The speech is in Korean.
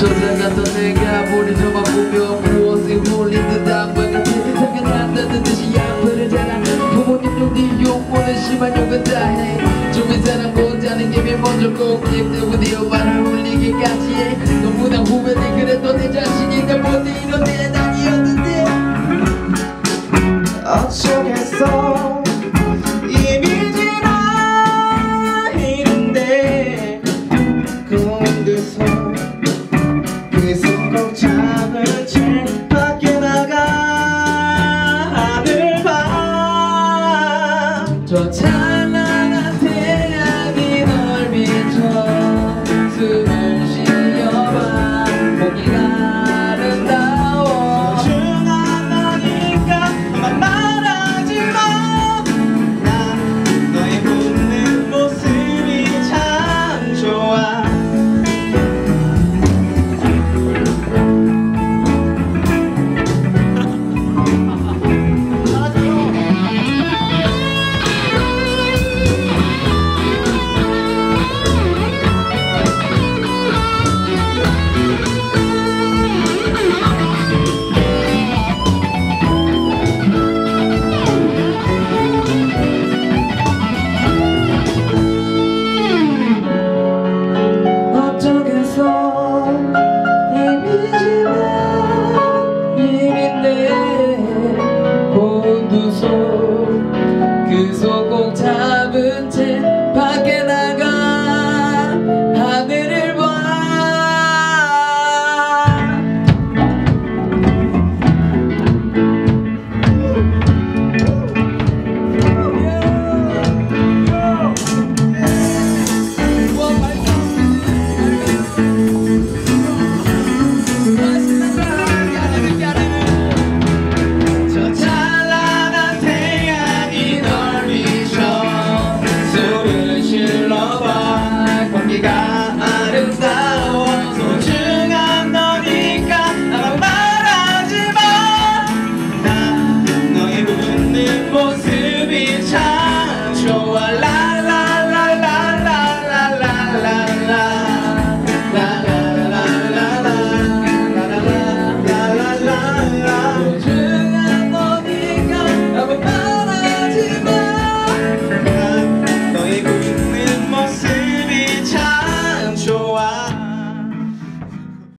저장했던 내가 보니 저만 보며 무엇에 홀린 듯한 것 같아 생각난다는 듯이 앞을 자라 부모님 눈이 욕보는 심한 욕은 다해. 주변 사람 보자는 게 먼저 꼭입 때문에 말을 올리기까지 해 너무나 후회돼 그래도 내 자신이 내 못해 이런 저 찬란한 태양이 널 비춰 숨을 쉬어봐. 보기가